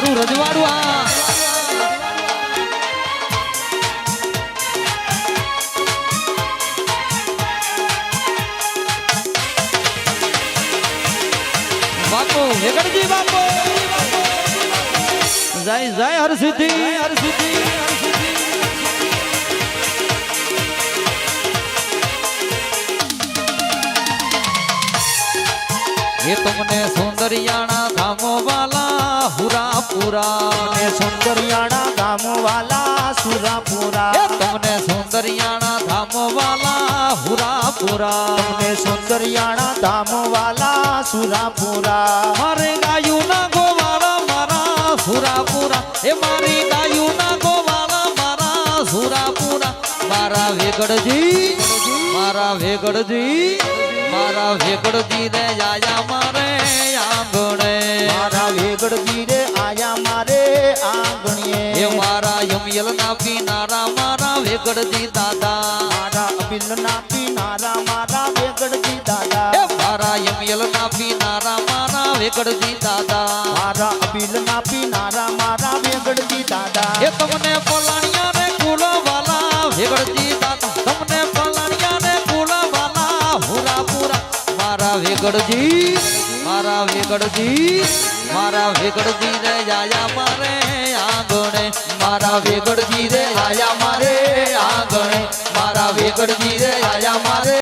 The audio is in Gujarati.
મારું રજવાડું, આ. બાપુ, વેગડજી બાપુ. જય જય હરસિદ્ધિ. હરસિદ્ધિ એ તમને સુંદરિયાણા ધામો વાલા હુરા પુરા ને સુંદરિયાણા ગામો વાલા સુરાપુરા તમને સુંદરિયાણા ધામો વાલા હુરા પુરા ને સુંદરિયાણા ધામો વાલા સુરાપુરા. મારે ગાયું ના ગોવાળા મારા સુરાપુરા એ મારી ગાયું ના ગોવાળા મારા સુરાપુરા મારા વેગડજી મારા વેગડજી મારા વેગડજી ને જાયા મારે આંગણે. એ આંગણીએ મારા યમયલ ના પીનારા મારા વેગડજી દાદા. મારા અબિલ ના પીનારા મારા વેગડજી એ દાદા મારા યમયલ ના પીનારા મારા વેગડજી દાદા. મારા અબિલ ના પીનારા મારા વેગડજી દાદા. એ તમને પલાણિયા ને કુલ વાલા વેગડજી દાદા. તમને પલાણિયા ને કુલ વાલા હુરા પુરા. મારા વેગડજી મારા વેગડજી મારા વેગડજી રે આયા મારે આંગણે. મારા વેગડજી રે આયા મારે આંગણે. મારા વેગડજી રે આયા મારે